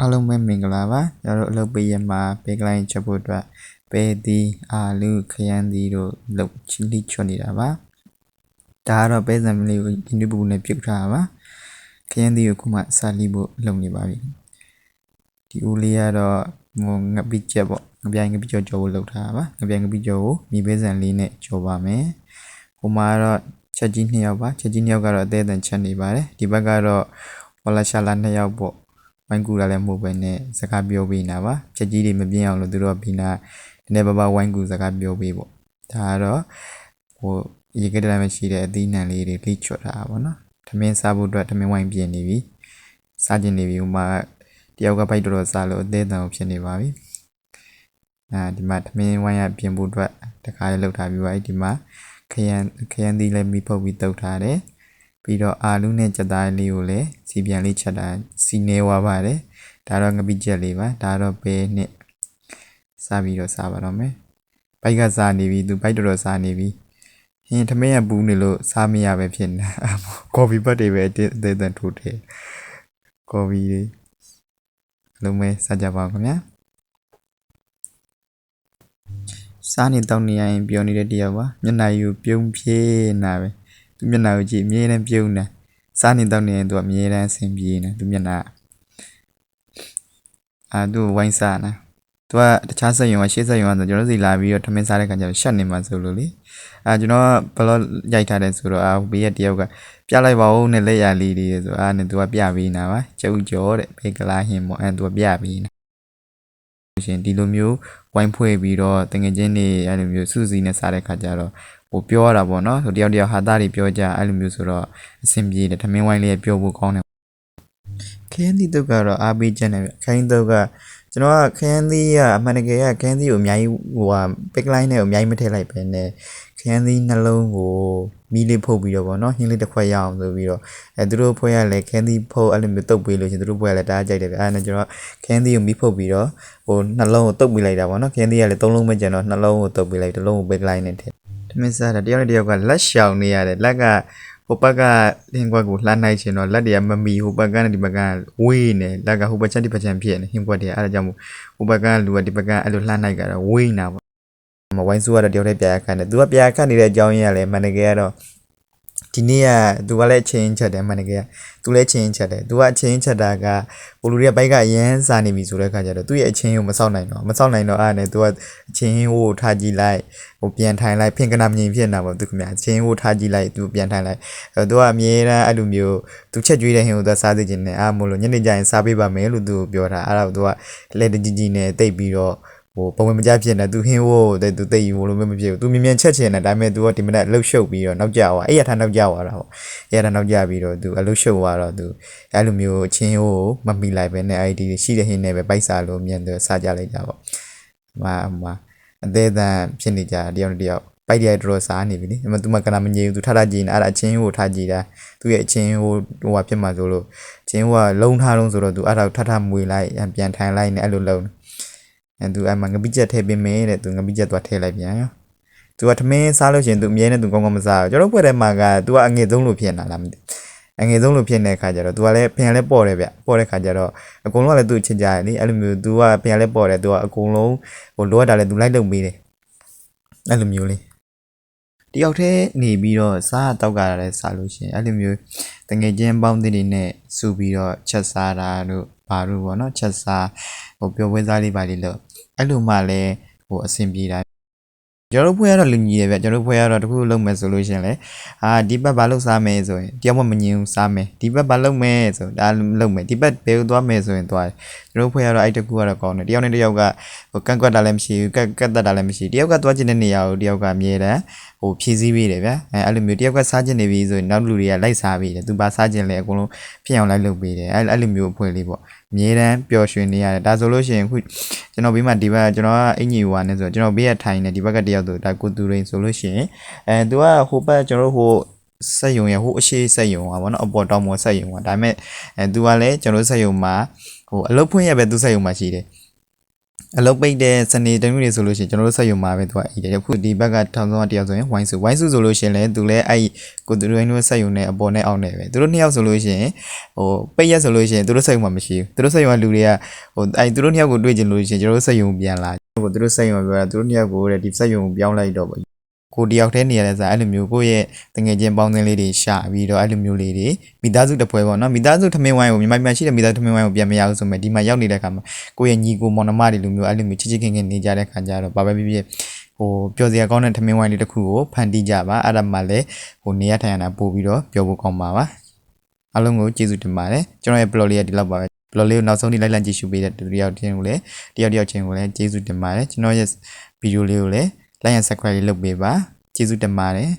အားလုံးပဲမင်္ဂလာပါကျွန်တော်တို့အလုပ်ပေးရမှာဘေကလိုင်းချက်ဖို့အတွက်ပဲဒီအာလူခရမ်းသီးတို့လုပ်ချီလိချွတ်နေတာပါဒါကတော့ပဲစံမလေးကိုဒီနေ့ပူနဲ့ပြုတ်ထားတာပါခရမ်းသီးကိုခုမှစလီဖို့လုပ်နေပါပြီဒီဦးလေးကတော့ဟိုငပိချက်ပေါ့ငပြိုင်ငပိကြောကြောကိုလုပ်ထားတာပါငပြိုင်ငပိကြောကိုမိပဲစံလေးနဲ့ကြောပါမယ်ဟိုမှာတော့ချက်ကြီးနှစ်ယောက်ပါချက်ကြီးနှစ်ယောက်ကတော့အသေးအံချက်နေပါတယ်ဒီဘက်ကတော့ဝလာရှာလာနှစ်ယောက်ပေါ့ ဝိုင်းကူတာလည်းမဟုတ်ပဲနဲ့စကားပြောပေးနေတာပါချက်ကြီးတွေမပြင်းအောင်လို့သူတို့ကဘီနာနည်းနည်းပါးပါးဝိုင်းကူစကားပြောပေးပေါ့ဒါကတော့ဟိုရေကတည်းကမရှိတဲ့အသီးနှံလေးတွေလိချွတ်တာပါနော်သမင်းစားဖို့အတွက်သမင်းဝိုင်းပြင်နေပြီစားကျင်နေပြီဟိုမှာတယောက်ကဘိုက်တော်တော်စားလို့အသေးအံကိုဖြစ်နေပါပြီအဲဒီမှာသမင်းဝိုင်းရပြင်ဖို့အတွက်တခါလေးလောက်ထားပြီးပါပြီဒီမှာခရမ်းခရမ်းသီးလည်းမိဖုတ်ပြီးတုတ်ထားတယ် ပြီးတော့အာလူနဲ့ကြက်သားလေးကိုလည်းစီပြန်လေးချက်တာစီနေဝါပါတယ်ဒါတော့ငပိချက်လေးပါဒါတော့ပဲနဲ့စားပြီးတော့စားပါတော့မယ်ဘိုက်ကစားနေပြီသူဘိုက်တော်တော်စားနေပြီဟင်းထမင်းကပူးနေလို့စားမရပဲဖြစ်နေတာကော်ဖီဘတ်တွေပဲအသေးအသေးထိုးတယ်ကော်ဖီလေးအလုံးမဲစားကြပါဦးခင်ဗျာစားနေတောင်းနေရရင်ပြောနေတဲ့တရားပါမျက်နှာယူပြုံးပြေးနာပဲ သူမျက်နှာကိုကြည့်အမြဲတမ်းပြုံးနေစားနေတော့နေရင်သူကအမြဲတမ်းအဆင်ပြေနေသူမျက်နှာအာသူဝိုင်းစားနာသူကတခြားဆက်ယုံကရှေ့ဆက်ယုံကဆိုကျွန်တော်တို့စီလာပြီးတော့ထမင်းစားတဲ့ခါကျတော့ရှက်နေမှာဆိုလို့လေအာကျွန်တော်ဘလော့ရိုက်ထားတယ်ဆိုတော့အာဘေးကတယောက်ကပြလိုက်ပါဦးနဲ့လက်ရလေးတွေဆိုအာနဲ့သူကပြပြီးနာပါကျုပ်ကျော်တဲ့ဘေကလာဟင်ပေါ့အဲသူကပြပြီးနာရှင်ဒီလိုမျိုးဝိုင်းဖွဲ့ပြီးတော့တငယ်ချင်းတွေအဲလိုမျိုးစုစည်းနဲ့စားတဲ့ခါကျတော့ ဟိုပြောရတာပေါ့နော်ဆိုတယောက်တယောက်ဟာသားတွေပြောကြအဲ့လိုမျိုးဆိုတော့အဆင်ပြေတယ်ထမင်းဝိုင်းလေးပြောဖို့ကောင်းတယ်ခရမ်းသီးတုတ်ကတော့အားပေးချက်နဲ့ခရမ်းတုတ်ကကျွန်တော်ကခရမ်းသီးကအမှန်တကယ်ကခရမ်းသီးကိုအများကြီးဟိုဟာပစ်လိုင်းနဲ့ကိုအများကြီးမထည့်လိုက်ပဲနဲ့ခရမ်းသီးနှလုံးကိုမီးလေးဖုတ်ပြီးတော့ဗောနော်ဟင်းလေးတစ်ခွက်ရအောင်ဆိုပြီးတော့အဲသူတို့ဖွဲ့ရလဲခရမ်းသီးဖုတ်အဲ့လိုမျိုးတုတ်ပေးလို့ရှင်သူတို့ဖွဲ့ရလဲတားကြိုက်တယ်ဗျအဲ့ဒါနဲ့ကျွန်တော်ခရမ်းသီးကိုမီးဖုတ်ပြီးတော့ဟိုနှလုံးကိုတုတ်ပေးလိုက်တာဗောနော်ခရမ်းသီးကလည်းသုံးလုံးပဲကျန်တော့နှလုံးကိုတုတ်ပေးလိုက်တစ်လုံးကိုပစ်လိုင်းနဲ့ထည့်တ မင်စားတာတယောက်နဲ့တယောက်ကလက်ရှောင်နေရတယ်လက်ကဟိုဘက်ကလင်းကွက်ကိုလှမ်းနိုင်ချင်တော့လက်တွေကမမီဟိုဘက်ကနဲ့ဒီဘက်ကဝေးနေလက်ကဟိုဘက်ချက်ဒီဘက်ချက်ဖြစ်နေဟင်းကွက်တွေအဲ့ဒါကြောင့်မို့ဟိုဘက်ကလူကဒီဘက်ကအဲ့လိုလှမ်းနိုင်ကြတော့ဝေးနေတာပေါ့မဝိုင်းစုကတော့တယောက်တည်းပြာခတ်နေသူကပြာခတ်နေတဲ့အကြောင်းရင်းကလည်းမန်နေဂျာကတော့ ဒီနေ့ကသူကလည်းချင်းချက်တယ်မန်နေဂျာသူလည်းချင်းချက်တယ်သူကအချင်းချက်တာကဟိုလူတွေကဘိုက်ကရမ်းစားနေပြီဆိုတဲ့ခါကျတော့သူ့ရဲ့အချင်းကိုမစောင့်နိုင်တော့မစောင့်နိုင်တော့အဲ့ဒါနဲ့သူကအချင်းဟိုထားကြည့်လိုက်ဟိုပြန်ထိုင်လိုက်ဖင်ကနာမငြိမ်ဖြစ်နေတာပေါ့သူခင်ဗျာအချင်းဟိုထားကြည့်လိုက်သူပြန်ထိုင်လိုက်အဲသူကအမြဲတမ်းအဲ့လိုမျိုးသူချက်ကြွေးတဲ့ဟင်းကိုသူစားသိချင်တယ်အားမို့လို့ညနေကျရင်စားပေးပါမယ်လို့သူပြောတာအဲ့ဒါကိုသူကလက်တကြီးကြီးနဲ့တိတ်ပြီးတော့ ဟိုပုံမှန်မကြဖြစ်နေသူဟင်းဝိုးတဲ့သူတိတ်ယူလို့မဖြစ်ဘူးသူမြင်မြန်ချက်ချင်တယ်ဒါပေမဲ့သူကဒီမနက်လှုပ်ရှုပ်ပြီးတော့နောက်ကျသွားအဲ့ရထားနောက်ကျသွားတာပေါ့အဲ့ရထားနောက်ကျပြီးတော့သူအလှုပ်ရှုပ်သွားတော့သူအဲ့လိုမျိုးအချင်းဟိုမမိလိုက်ပဲနဲ့အဲ့ဒီရှိတဲ့ဟင်းနဲ့ပဲပိုက်စားလို့မြန်သူစားကြလိုက်ကြပေါ့မာမာအသေးအံဖြစ်နေကြတယောက်နဲ့တယောက်ပိုက်ရတော်တော်စားနေပြီလေအမသူမကနာမငြိဘူးသူထားထားကြည့်နေအဲ့ဒါအချင်းဟိုထားကြည့်တာသူရဲ့အချင်းဟိုဟိုဟာဖြစ်မှာဆိုလို့ချင်းဟိုကလုံထားလုံးဆိုတော့သူအဲ့ဒါထထမွေလိုက်ပြန်ထိုင်လိုက်နေအဲ့လိုလုံ အဲသူအဲ့မှာငပိချက်ထည့်ပေးမယ်တဲ့သူငပိချက်သွားထည့်လိုက်ပြန်ရောသူကထမင်းစားလို့ရှိရင်သူအမြဲတမ်းသူကောင်းကောင်းမစားဘူးကျွန်တော်ဘွဲ့ထဲမှာကသူကအငွေဆုံးလို့ဖြစ်နေတာလားမသိအငွေဆုံးလို့ဖြစ်နေတဲ့ခါကျတော့သူကလည်းဖင်လည်းပေါ့တယ်ဗျပေါ့တဲ့ခါကျတော့အကုန်လုံးကလည်းသူ့ချစ်ကြတယ်လေအဲ့လိုမျိုးသူကဖင်လည်းပေါ့တယ်သူကအကုန်လုံးဟိုလိုအပ်တာလည်းသူလိုက်လုပ်ပေးတယ်အဲ့လိုမျိုးလေးတယောက်တည်းနေပြီးတော့စားတောက်ကလည်းစားလို့ရှိရင်အဲ့လိုမျိုးတငယ်ချင်းပေါင်းသစ်တွေနဲ့စူပြီးတော့ချက်စားတာတို့ဘာတို့ပေါ့နော်ချက်စားဟိုပြောပွဲစားလေးပါလေးလို့ အဲ့လိုမှလည်းဟိုအဆင်ပြေတာကျွန်တော်တို့ဖွဲ့ရတော့လူကြီးတယ်ဗျကျွန်တော်တို့ဖွဲ့ရတော့တခုလုံးမယ်ဆိုလို့ရှိရင်လေအာဒီဘက်ဘာလို့စားမယ်ဆိုရင်တယောက်မှမငြင်းဘူးစားမယ်ဒီဘက်ဘာလုပ်မယ်ဆိုဒါလုပ်မယ်ဒီဘက်ဘယ်ကိုသွားမယ်ဆိုရင်သွားတယ်ကျွန်တော်ဖွဲ့ရတော့အဲ့တခုကတော့ကောင်းတယ်တယောက်နဲ့တယောက်ကဟိုကန့်ကွက်တာလည်းမရှိဘူးကက်ကက်တက်တာလည်းမရှိတယောက်ကသွားချင်တဲ့နေရာကိုတယောက်ကအမြဲတမ်းဟိုဖြည့်ဆည်းပေးတယ်ဗျအဲအဲ့လိုမျိုးတယောက်ကစားချင်နေပြီဆိုရင်နောက်လူတွေကလိုက်စားပေးတယ်သူဘာစားချင်လဲအကုန်လုံးဖြစ်အောင်လိုက်လုပ်ပေးတယ်အဲ့အဲ့လိုမျိုးအဖွဲ့လေးပေါ့အမြဲတမ်းပျော်ရွှင်နေရတယ်ဒါဆိုလို့ရှိရင်ခုကျွန်တော်ဘေးမှာဒီဘက်ကျွန်တော်ကအင်ကြီးဟိုကနေဆိုကျွန်တော်ဘေးကထိုင်နေဒီဘက်ကတယောက်ဆိုဒါကိုသူရင်းဆိုလို့ရှိရင်အဲသူကဟိုဘက်ကျွန်တော်ဟိုစက်ယုံရဟိုအရှိစက်ယုံပါဗောနော်အပေါ်တောင်ပေါ်စက်ယုံပါဒါပေမဲ့အဲသူကလည်းကျွန်တော်စက်ယုံမှာဟိုအလုတ်ဖွင့်ရပဲသူစက်ယုံမှာရှိတယ် အလုပ်ပိတ်တဲ့စနေတနင်္ဂနွေဆိုလို့ရှိရင်ကျွန်တော်တို့ဆက်ယူမှာပဲသူကအဲ့ဒီခုဒီဘက်ကထောင်ဆောင်တယောက်ဆိုရင်ဝိုင်းစုဝိုင်းစုဆိုလို့ရှိရင်လည်းသူလည်းအဲ့ကိုသူတို့တို့ဆက်ယူနေအပေါ်နဲ့အောက်နဲ့ပဲသူတို့နှစ်ယောက်ဆိုလို့ရှိရင်ဟိုပိတ်ရက်ဆိုလို့ရှိရင်သူတို့ဆက်ယူမှာမရှိဘူးသူတို့ဆက်ယူမှာလူတွေကဟိုအဲ့သူတို့နှစ်ယောက်ကိုတွေ့ကြလို့ရှိရင်ကျွန်တော်တို့ဆက်ယူပြန်လာဟိုသူတို့ဆက်ယူမှာပြောတာသူတို့နှစ်ယောက်ကိုတဲ့ဒီဆက်ယူကိုပြောင်းလိုက်တော့ပေါ့ ကိုတယောက်တည်းနေရတဲ့စားအဲ့လိုမျိုးကိုယ့်ရဲ့တငယ်ချင်းပေါင်းသင်းလေးတွေရှာပြီးတော့အဲ့လိုမျိုးလေးတွေမိသားစုတစ်ပွဲပေါ့နော်မိသားစုထမင်းဝိုင်းကိုမြန်မာပြည်ရှိတဲ့မိသားစုထမင်းဝိုင်းကိုပြန်မရဘူးဆိုမဲ့ဒီမှာရောက်နေတဲ့အခါမှာကိုယ့်ရဲ့ညီကိုမောင်နှမတွေလိုမျိုးအဲ့လိုမျိုးချစ်ချစ်ခင်ခင်နေကြတဲ့ခါကျတော့ဘာပဲဖြစ်ဖြစ်ဟိုပျော်စရာကောင်းတဲ့ထမင်းဝိုင်းလေးတစ်ခုကိုဖန်တီးကြပါအဲ့ဒါမှလည်းဟိုနေရထိုင်ရတာပို့ပြီးတော့ပျော်ဖို့ကောင်းပါပါအားလုံးကိုကျေးဇူးတင်ပါတယ်ကျွန်တော်ရဲ့ blog လေးကဒီလောက်ပါပဲ blog လေးကိုနောက်ဆုံးထိလိုက်လံကြည့်ရှုပေးတဲ့တူတယောက်ချင်းကိုလည်းတယောက်တယောက်ချင်းကိုလည်းကျေးဇူးတင်ပါတယ်ကျွန်တော်ရဲ့ဗီဒီယိုလေးကိုလည်း like and subscribe လေးလုပ်ပေးပါကျေးဇူးတင်ပါတယ်